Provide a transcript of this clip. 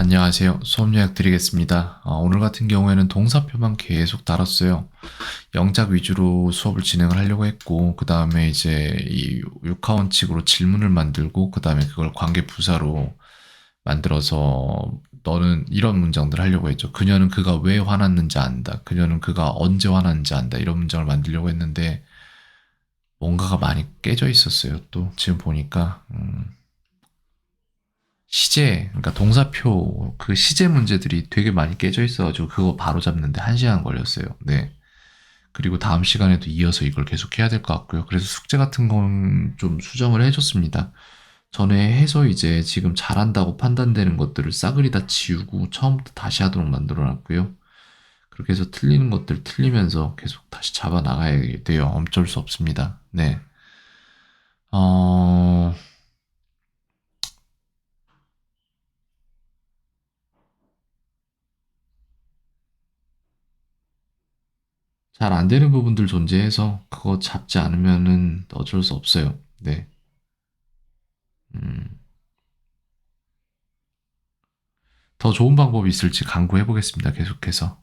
안녕하세요. 수업 요약 드리겠습니다. 어, 오늘 같은 경우에는 동사표만 계속 달았어요. 영작 위주로 수업을 진행을 하려고 했고, 그 다음에 이제 이 육하원칙으로 질문을 만들고, 그 다음에 그걸 관계 부사로 만들어서 너는 이런 문장들 하려고 했죠. 그녀는 그가 왜 화났는지 안다. 그녀는 그가 언제 화났는지 안다. 이런 문장을 만들려고 했는데, 뭔가가 많이 깨져 있었어요. 또 지금 보니까 음, 시제, 그러니까 동사표 그 시제 문제들이 되게 많이 깨져 있어가지고 그거 바로 잡는데 한 시간 걸렸어요. 네. 그리고 다음 시간에도 이어서 이걸 계속 해야 될 것 같고요. 그래서 숙제 같은 건 좀 수정을 해줬습니다. 전에 해서 이제 지금 잘한다고 판단되는 것들을 싸그리 다 지우고 처음부터 다시 하도록 만들어 놨고요. 그렇게 해서 틀리는 것들 틀리면서 계속 다시 잡아 나가야 돼요. 어쩔 수 없습니다. 네. 어, 잘 안 되는 부분들 존재해서 그거 잡지 않으면은 어쩔 수 없어요. 네. 음, 더 좋은 방법이 있을지 강구해 보겠습니다. 계속해서.